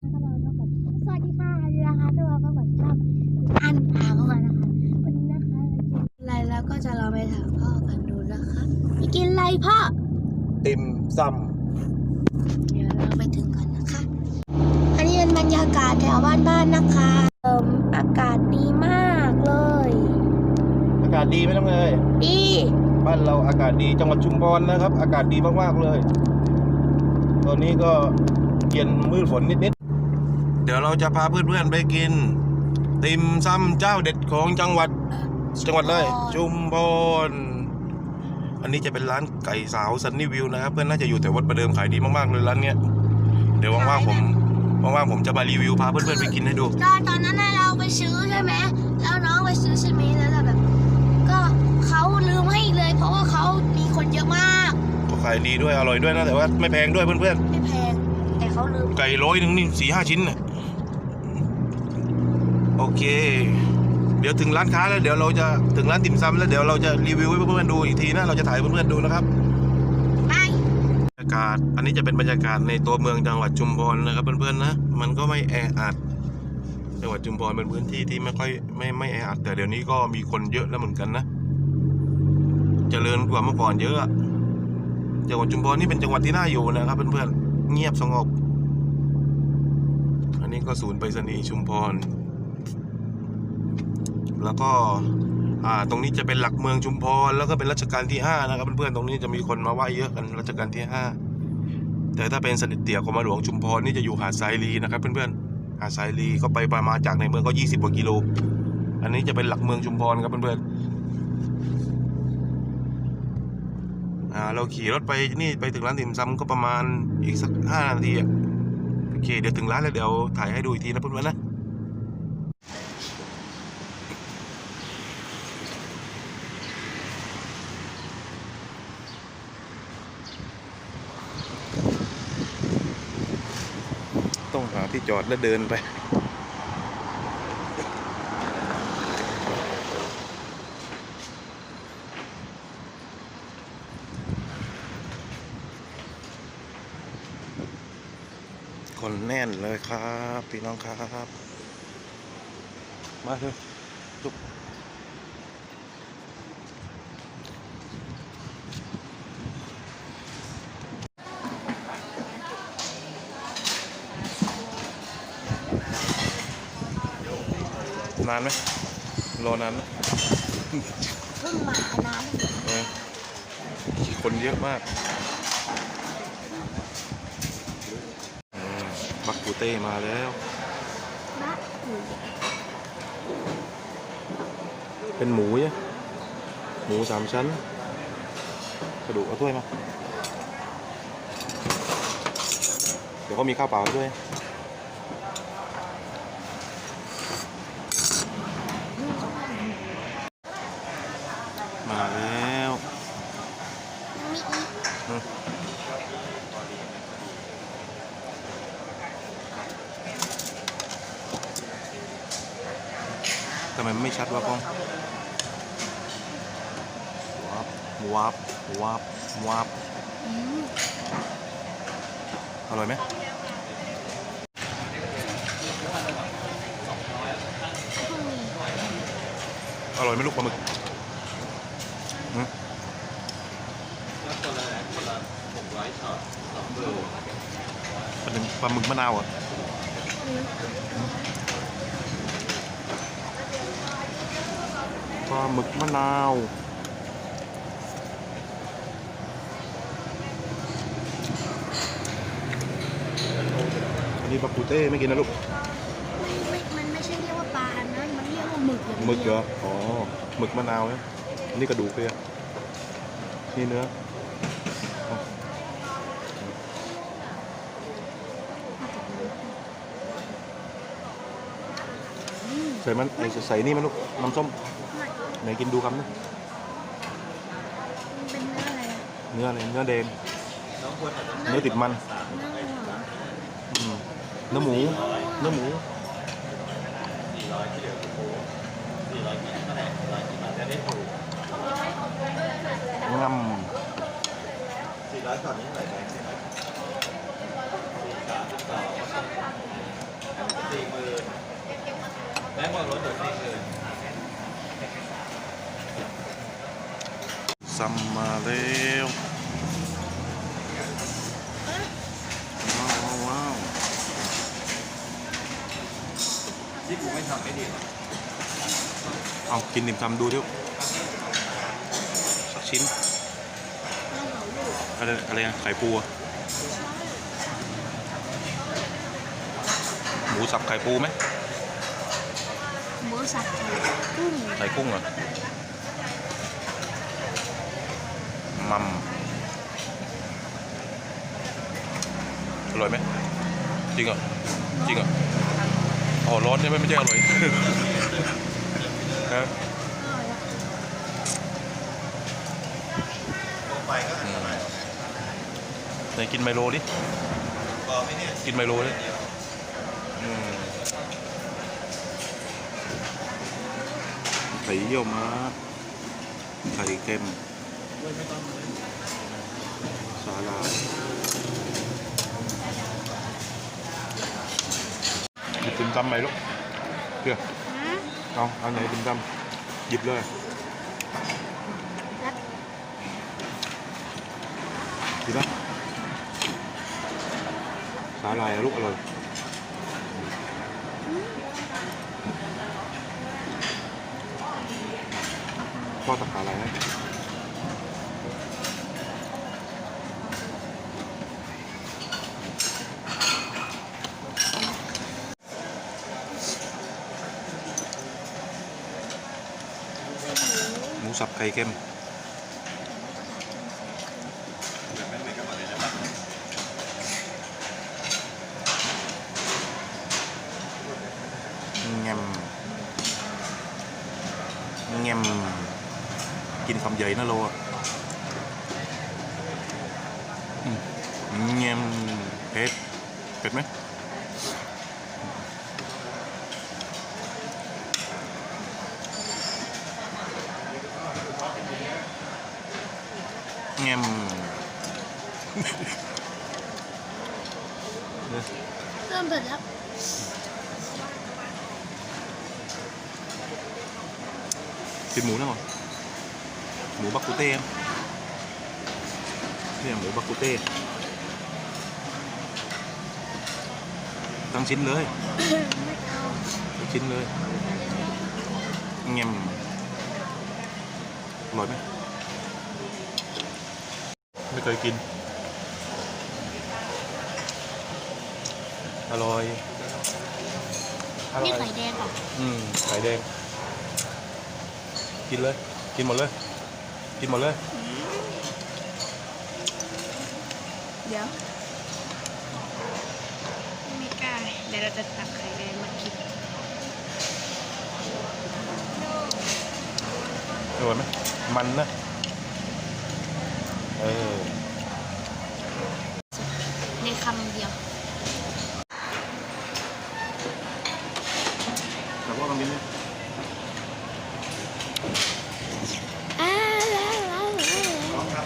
สวัสดีค่ะนี่นะคะตัวก็เหมือนชอบอันพาพ่อนะคะวันนี้นะคะเราจะกินอะไรแล้วก็จะลองไปถามพ่อกันดูนะคะไปกินอะไรพ่อติมซเดี๋ยวเราไปถึงกันนะคะ อันนี้เป็นบรรยากาศแถวบ้านบ้านๆนะคะเอิมอากาศดีมากเลยำอากาศดีไหมน้องเนยดีบ้านเราอากาศดีจังหวัดชุมพรนะครับ อากาศดีมากๆเลย ตอนนี้ก็เย็นมืดฝนนิดๆ เดี๋ยวเราจะพาเพื่อนๆไปกิน ติมซำเจ้าเด็ดของจังหวัดจังหวัดเลยชุมพรอันนี้จะเป็นร้านไก่สาวซันนี่วิวนะครับ เพื่อนน่าจะอยู่แต่วัดประเดิมขายดีมากๆเลยร้านเนี้ยเดี๋ยวว่างๆผมว่างๆผมจะมารีวิวพาเพื่อนๆไปกินให้ดูตอนตอนนั้นน่ะเราไปซื้อใช่ไหมแล้วน้องไปซื้อใช่ไหมแล้วแบบ ก็เขาลืมให้เลย เพราะว่าเขามีคนเยอะมากก็ขายดีด้วยอร่อยด้วยนะแต่ว่าไม่แพงด้วยเพื่อนๆไม่แพงแต่เขาลืมไก่ร้อยหนึ่งนี่สี่ห้าชิ้นน่ะ โอเค เดี๋ยวถึงร้านค้าแล้วเดี๋ยวเราจะถึงร้านติ่มซำแล้วเดี๋ยวเราจะรีวิวให้เพื่อนๆดูอีกทีนะเราจะถ่ายให้เพื่อนๆดูนะครับไปบรรยากาศ อันนี้จะเป็นบรรยากาศในตัวเมืองจังหวัดชุมพรนะครับเพื่อนๆนะมันก็ไม่แออัดจังหวัดชุมพรเป็นพื้นที่ที่ไม่ค่อยไม่ไม่แออัดแต่เดี๋ยวนี้ก็มีคนเยอะแล้วเหมือนกันนะเจริญกว่าเมื่อก่อนเยอะอะจังหวัดชุมพรนี่เป็นจังหวัดที่น่าอยู่นะครับเพื่อนๆเงียบสงบ อันนี้ก็ศูนย์ไปรษณีย์ชุมพร แล้วก็ตรงนี้จะเป็นหลักเมืองชุมพรแล้วก็เป็นรัชกาลที่ห้านะครับเพื่อนๆตรงนี้จะมีคนมาไหว้เยอะกันรัชกาลที่ห้าแต่ถ้าเป็นสด็จเตี่ยกรมหลวงชุมพรนี่จะอยู่หาดทรายลีนะครับเพื่อนๆหาดทรายลีก็ไปประมาณจากในเมืองก็ 20กว่ากิโล อันนี้จะเป็นหลักเมืองชุมพรครับเพื่อนๆเราขี่รถไปนี่ไปถึงร้านติ่มซำก็ประมาณอีกสักห้านาทีโอเคเดี๋ยวถึงร้านแล้วเดี๋ยวถ่ายให้ดูอีกทีนะเพื่อนๆนะ ต้องหาที่ จอดแล้วเดินไป คนแน่นเลยครับ พี่น้องครับ มาเถอะจุก นานไหมรอนานไหมเพิ่งมาน้เออคนเยอะมากอืมบักปูเต้มาแล้วเป็นหมูเนี่หมูสามชั้น กระดูกเอาถ้วยมา เดี๋ยวก็มีข้าวเปล่าด้วย มาแล้ว มีอีก อืมทำไมันไม่ชัดวะป้องวับวับวับวับอร่อยไหมอร่อยไหมลูกปลาหมึกหืมเป็นปลาหมึกมะนาวอะ ปลาหมึกมะนาวอันนี้ปลาปูเต้ไม่กินนะลูกไม่มันไม่ใช่เรียกว่าปลานะมันเรียกว่าหมึกอย่างหมึกเหรเดียวออ๋อหมึกมะนาวเนี่ยอันนี้กระดูกเลยอะนี่เนื้ออ๋อใส่มันใส่นี่มันลูกน้ำส้มไห ไหนกินดูครับเนื้ออะไรเนื้อเนี่ยเนื้อแดนเนื้อติดมันเนื้อหมูอืมเนื้อหมู เนื้อหมื่นแบงค์บอกรถตัวเองเลยาวว้าวว้าวที่กูไม่ทำไม่ดีเอากินติ่มซำดูดิสักชิ้น อะไรอะไรนะไข่ปูอะหมูสับไข่ปูไหมหมูสับไข่กุ้งไข่กุ้งเหรอ มัมอร่อยไหมจริงเหรอจริงเหรออ๋อร้อนใช่ไหมไม่ใช่อร่อยฮะไปก็อืมไหนกินไมโลดิกินไมโลดิไข่เยี่ยวม้าไข่เค็ม สาลายหยิบติ่มซำไหมลูกเพื่อเอาเอาไหนติ่มซำหยิบเลยหยิบนะสาลายอะลูกอร่อยพ่อตักสาลายให้ สับไข่เค็มเงมเงมกินคำใหญ่นะโลอะอืมแงมเผ็ดเผ็ดไหม แงมเนี่ยเริ่มเผ็ดแล้วกินหมูนะหมอหมูบั ไม่เอาทั้งชิ้นเลยเงียมอร่อยไหมไม่เคยกิน อร่อยอร่นี่อยไข่แดงเหรออืมไข่แดง กินเลย กินหมดเลย กินหมดเลย เดี๋ยวไม่กล้าเดี๋ยวเราจะตักไข่แดงมากินอร่อยไหมมันนะ เออ ในคำเดียว แต่ว่าบางทีเนี่ยอ้าวแล้วแล้วแล้ว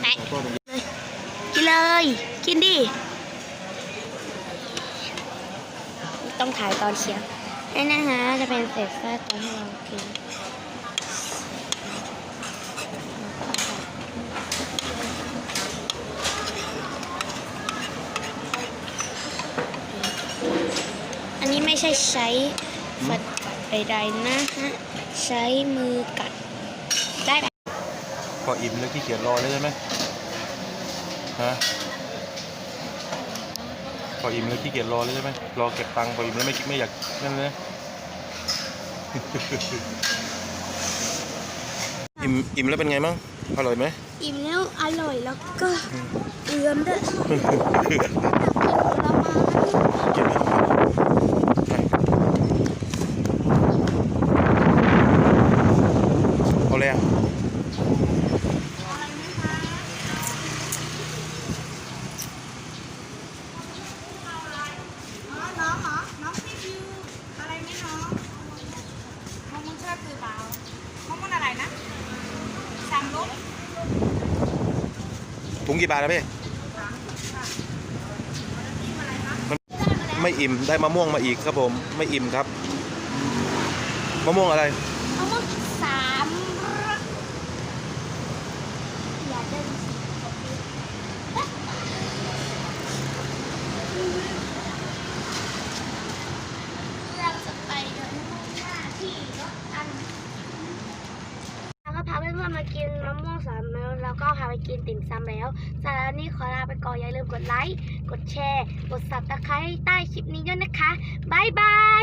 ไหนก็บางทีกินเลย กินดิ ต้องถ่ายตอนเชียร์ นี่นะคะจะเป็นเศษซากตอนที่เรากินอันนี้ไม่ใช่ใช้ฝัดใดๆนะฮะ ใช้มือกัดได้พออิ่มแล้วขี้เกียจรอเลยใช่ไหมฮะ พออิ่มแล้วขี้เกียจรอเลยใช่ไหมรอเก็บตังค์พออิ่มแล้วไม่ไม่อยากนั่นเลยอิ่มอิ่มแล้วเป็นไงมั่งอร่อยไหมอิ่มแล้วอร่อยแล้วก็เอือมด้วยกินแล้วเอาเลยอะ น้องน้องเหรอ น้องรีวิวอะไรไหมน้องมะม่วงชอบคือเปล่ามะม่วงอะไรนะสามลูก ถุงกี่บาทนะพี่ไม่อิ่มได้มะม่วงมาอีกครับผม ไม่อิ่มครับ มะม่วงอะไร มะม่วงสามรสอย่าเดินเราจะไปเดินมุ่งหน้าที่รถอันแล้วก็พาเพื่อนๆมากินมะม่วงสามรสแล้วก็พา ไปกินติ่มซำแล้วสำหรับวันนี้ขอลาไปก่อนอย่าลืมกดไลค์กดแชร์ กดซับตะไคร้ใต้คลิปนี้ด้วยนะคะบายบาย